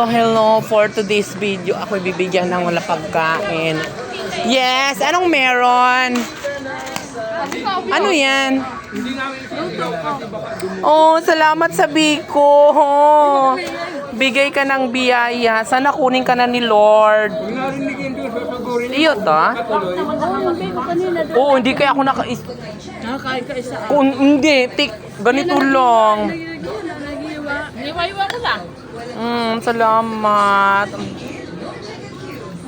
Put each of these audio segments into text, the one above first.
Hello, hello. For today's video, ako bibigyan ng wala pagkain. Yes, anong meron? Ano yan? Oh, salamat sa Biko. Bigay ka ng biyaya. Sana kunin ka na ni Lord. Iyo to? Oo, hindi kaya ako naka... Nakakain ka isa. Kung hindi, tik, ganito lang. Niwa-iwa ko lang. Mm, salamat.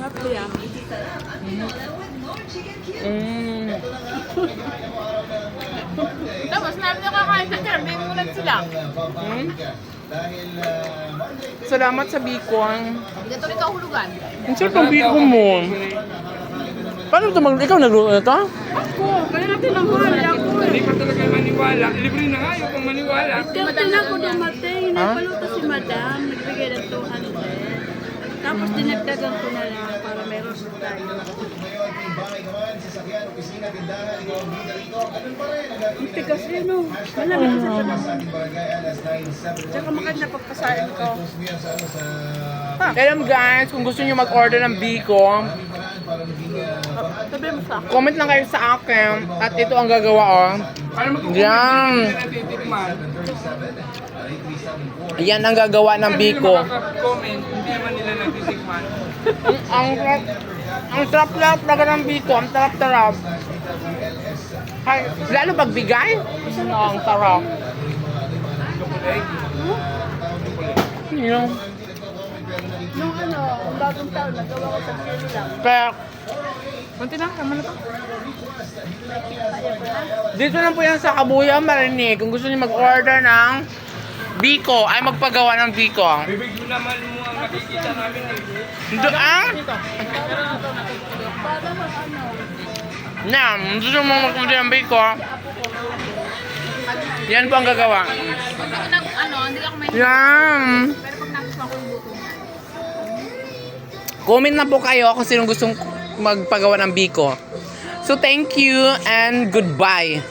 Happy ah. Mm. Tapos namin nakakain ka dyan. May mulat sila. Hmm? Salamat sa Bicon. Ito rin kahulugan. Ang sarap ng Bicon mo. Paano ito mag... Ikaw nagluto ito? Ako, kaya natin ang mahal ako. Hindi pa talaga maniwala. Libre na nga yung kung maniwala. Captain ako dumating, Ha? Napaluto si madam, nagbigay ng 200. Tapos dinagdagan ko na lang para may roast tayo. Ang tigas yun oh. Malamig sa panahon. Tsaka makanya pagpasain ko. Alam guys, kung gusto nyo mag-order ng sa comment lang kayo sa akin. At ito ang gagawa oh. Yan. Yan ang gagawa ng Biko. makaka-comment, hindi naman nila natitikman. ang ang sarap-sarap talaga ng Biko. Ang sarap-sarap. Ay, lalo pagbigay? Ang sarap. Yung, Nung ano, ang bagong taon, nagawa ko sa kilo lang. kaya, Kunti na, tama na to. Dito lang po yan sa Kabuya, Marinig. Kung gusto niyo mag-order ng Biko, ay magpagawa ng Biko. Bibig mo naman mo ang makikita namin. Doon, na, gusto mo mag-order ng Biko, yan po ang gagawa. Ano, hindi ako may... Yan. Pero pag nagustuhan ko yung luto. Comment na po kayo kung sinong gustong magpagawa ng Biko. So, thank you and goodbye.